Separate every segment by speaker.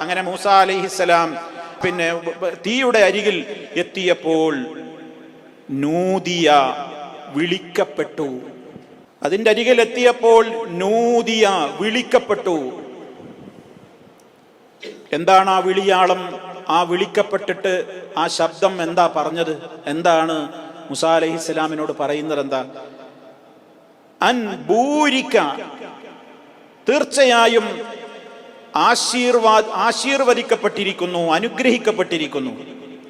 Speaker 1: അങ്ങനെ മൂസ അലൈഹിസ്സലാം പിന്നെ തീയുടെ അരികിൽ എത്തിയപ്പോൾ നൂതിയ വിളിക്കപ്പെട്ടു. അതിന്റെ അരികിൽ എത്തിയപ്പോൾ നൂതിയ വിളിക്കപ്പെട്ടു. എന്താണ് ആ വിളിയാളം? ആ വിളിക്കപ്പെട്ടിട്ട് ആ ശബ്ദം എന്താ പറഞ്ഞത്? എന്താണ് മുസാ അലഹി ഇസ്ലാമിനോട് പറയുന്നത് എന്താ? അൻ ബൂരിക്ക. തീർച്ചയായും ആശീർവാ ആശീർവദിക്കപ്പെട്ടിരിക്കുന്നു അനുഗ്രഹിക്കപ്പെട്ടിരിക്കുന്നു.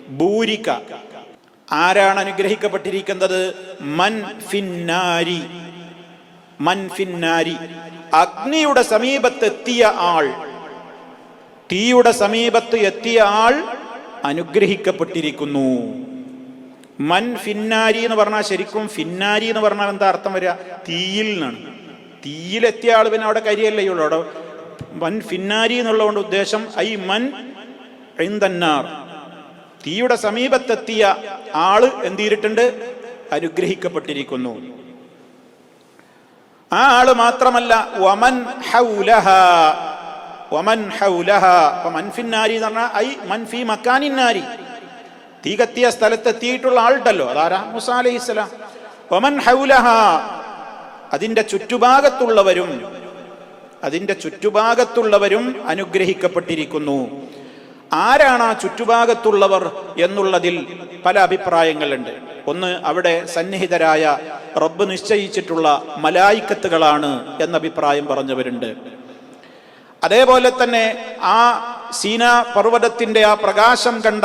Speaker 1: ഭൂരിക്ക ആരാണ് അനുഗ്രഹിക്കപ്പെട്ടിരിക്കുന്നത്? മൻ ഫിന്നാരി. മൻ ഫിന്നാരി. അഗ്നിയുടെ സമീപത്തെത്തിയ ആൾ. തീയുടെ സമീപത്ത് എത്തിയ ആൾ അനുഗ്രഹിക്കപ്പെട്ടിരിക്കുന്നു. മൻ ഫിന്നാരി എന്ന് പറഞ്ഞാൽ ശരിക്കും ഫിന്നാരി എന്ന് പറഞ്ഞാൽ എന്താ അർത്ഥം വരിക? തീയിൽ നിന്നാണ്. തീയിലെത്തിയ ആൾ പിന്നെ അവിടെ കരിയല്ലേ ഉള്ളൂ. അവിടെ മൻ ഫിന്നാരി എന്നുള്ളതുകൊണ്ട് ഉദ്ദേശം ഐ മൻ ഐന്തന്നാർ തീയുടെ സമീപത്തെത്തിയ ആൾ എന്ത് ചെയ്തിട്ടുണ്ട്? അനുഗ്രഹിക്കപ്പെട്ടിരിക്കുന്നു. ആ ആൾ മാത്രമല്ല വമൻ ഹൗലഹ വമൻ ഹൗലഹ. മൻഫിന്നാരി എന്ന് പറഞ്ഞാൽ ഐ മൻഫി മക്കാനിന്നാരി തീ കത്തിയ സ്ഥലത്തെത്തിയിട്ടുള്ള ആളുണ്ടല്ലോ അതാരാ? മുസ അലൈഹി സ്വലാം വമൻ ഹൗലഹ അതിന്റെ ചുറ്റുഭാഗത്തുള്ളവരും അതിന്റെ ചുറ്റുഭാഗത്തുള്ളവരും അനുഗ്രഹിക്കപ്പെട്ടിരിക്കുന്നു. ആരാണ് ആ ചുറ്റുഭാഗത്തുള്ളവർ എന്നുള്ളതിൽ പല അഭിപ്രായങ്ങളുണ്ട്. ഒന്ന് അവിടെ സന്നിഹിതരായ റബ്ബ് നിശ്ചയിച്ചിട്ടുള്ള മലായിക്കത്തുകളാണ് എന്ന അഭിപ്രായം പറഞ്ഞവരുണ്ട്. അതേപോലെ തന്നെ ആ സീന പർവതത്തിന്റെ ആ പ്രകാശം കണ്ട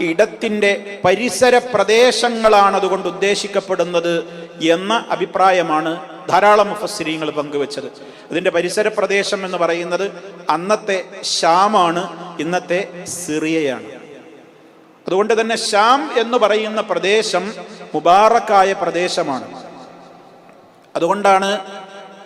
Speaker 1: ഇടത്തിന്റെ പരിസര പ്രദേശങ്ങളാണ് അതുകൊണ്ട് ഉദ്ദേശിക്കപ്പെടുന്നത് എന്ന അഭിപ്രായമാണ് ധാരാളം മുഫസ്സിരിങ്ങൾ പങ്കുവച്ചത്. ഇതിന്റെ പരിസര പ്രദേശം എന്ന് പറയുന്നത് അന്നത്തെ ഷാമാണ് ഇന്നത്തെ സിറിയയാണ്. അതുകൊണ്ട് തന്നെ ഷാം എന്ന് പറയുന്ന പ്രദേശം മുബാറക്കായ പ്രദേശമാണ്. അതുകൊണ്ടാണ്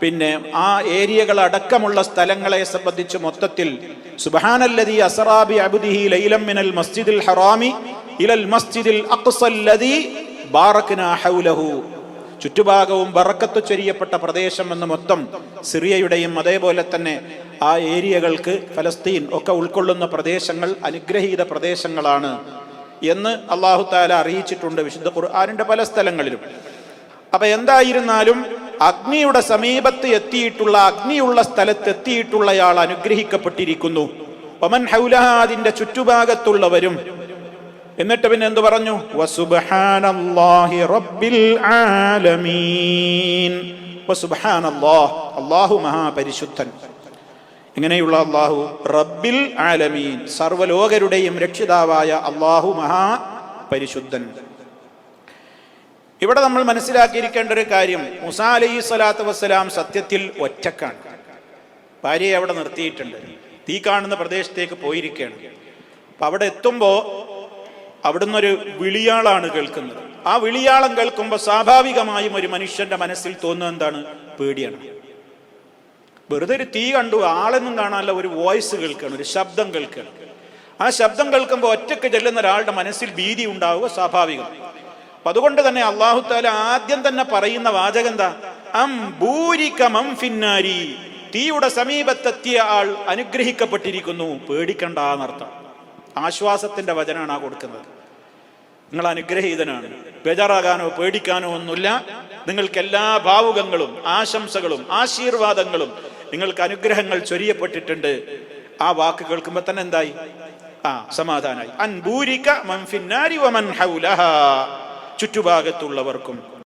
Speaker 1: പിന്നെ ആ ഏരിയകൾ അടക്കമുള്ള സ്ഥലങ്ങളെ സംബന്ധിച്ച് മൊത്തത്തിൽ സുബാനല്ലതി അസറാബി അബുദിഹി ലൈലം മിനൽ മസ്ജിദിൽ ഹറാമി ഇലൽ മസ്ജിദിൽ അഖ്സല്ലദി ബാറക്ന ഹൗലഹു ചുറ്റുഭാഗവും ബറക്കത്ത് ചൊരിയപ്പെട്ട പ്രദേശം എന്ന് മൊത്തം സിറിയയുടെയും അതേപോലെ തന്നെ ആ ഏരിയകൾക്ക് ഫലസ്തീൻ ഒക്കെ ഉൾക്കൊള്ളുന്ന പ്രദേശങ്ങൾ അനുഗ്രഹീത പ്രദേശങ്ങളാണ് എന്ന് അള്ളാഹു താല അറിയിച്ചിട്ടുണ്ട് വിശുദ്ധ ഖുർആാനിന്റെ പല സ്ഥലങ്ങളിലും. അപ്പൊ എന്തായിരുന്നാലും അഗ്നിയുടെ സമീപത്ത് എത്തിയിട്ടുള്ള അഗ്നിയുള്ള സ്ഥലത്ത് എത്തിയിട്ടുള്ളയാൾ അനുഗ്രഹിക്കപ്പെട്ടിരിക്കുന്നു. ഒമൻ ഹൗലഹ അതിന്റെ ചുറ്റുഭാഗത്തുള്ളവരും എന്നിട്ട് പിന്നെ എന്ത് പറഞ്ഞു? അല്ലാഹു മഹാപരിശുദ്ധൻ. ഇങ്ങനെയുള്ള അള്ളാഹു റബ്ബിൽ ആലമീൻ സർവലോകരുടെയും രക്ഷിതാവായ അള്ളാഹു മഹാപരിശുദ്ധൻ. ഇവിടെ നമ്മൾ മനസ്സിലാക്കിയിരിക്കേണ്ട ഒരു കാര്യം മുസാ അലൈഹി സ്വലാത്തു വസ്സലാം സത്യത്തിൽ ഒറ്റക്കാണ്. ഭാര്യയെ അവിടെ നിർത്തിയിട്ടുണ്ട്. തീ കാണുന്ന പ്രദേശത്തേക്ക് പോയിരിക്കുകയാണ്. അപ്പൊ അവിടെ എത്തുമ്പോൾ അവിടുന്ന് ഒരു വിളിയാളാണ് കേൾക്കുന്നത്. ആ വിളിയാളം കേൾക്കുമ്പോൾ സ്വാഭാവികമായും ഒരു മനുഷ്യന്റെ മനസ്സിൽ തോന്നുന്നത് എന്താണ്? പേടിയാണ്. വെറുതെ ഒരു തീ കണ്ടു ആളെന്നും കാണാനല്ല ഒരു വോയിസ് കേൾക്കണം ഒരു ശബ്ദം കേൾക്കണം ആ ശബ്ദം കേൾക്കുമ്പോൾ ഒറ്റയ്ക്ക് ചെല്ലുന്ന ഒരാളുടെ മനസ്സിൽ ഭീതി ഉണ്ടാവുക സ്വാഭാവികം. അപ്പൊ അതുകൊണ്ട് തന്നെ അള്ളാഹു താല ആദ്യം തന്നെ പറയുന്ന വാചകം എന്താ? അം ഭൂരികമം ഫിന്നാരി. തീയുടെ സമീപത്തെത്തിയ ആൾ അനുഗ്രഹിക്കപ്പെട്ടിരിക്കുന്നു. പേടിക്കണ്ട എന്നർത്ഥം. ആശ്വാസത്തിന്റെ വചനാണ് ആ കൊടുക്കുന്നത്. നിങ്ങൾ അനുഗ്രഹീതനാണ് ബേജാറാകാനോ പേടിക്കാനോ ഒന്നുമില്ല. നിങ്ങൾക്ക് എല്ലാ ഭാവുകങ്ങളും ആശംസകളും ആശീർവാദങ്ങളും നിങ്ങൾക്ക് അനുഗ്രഹങ്ങൾ ചൊരിയപ്പെട്ടിട്ടുണ്ട്. ആ വാക്ക് കേൾക്കുമ്പോ തന്നെ എന്തായി? ആ സമാധാനായി. ഹൗലഹ. ചുറ്റുഭാഗത്തുള്ളവർക്കും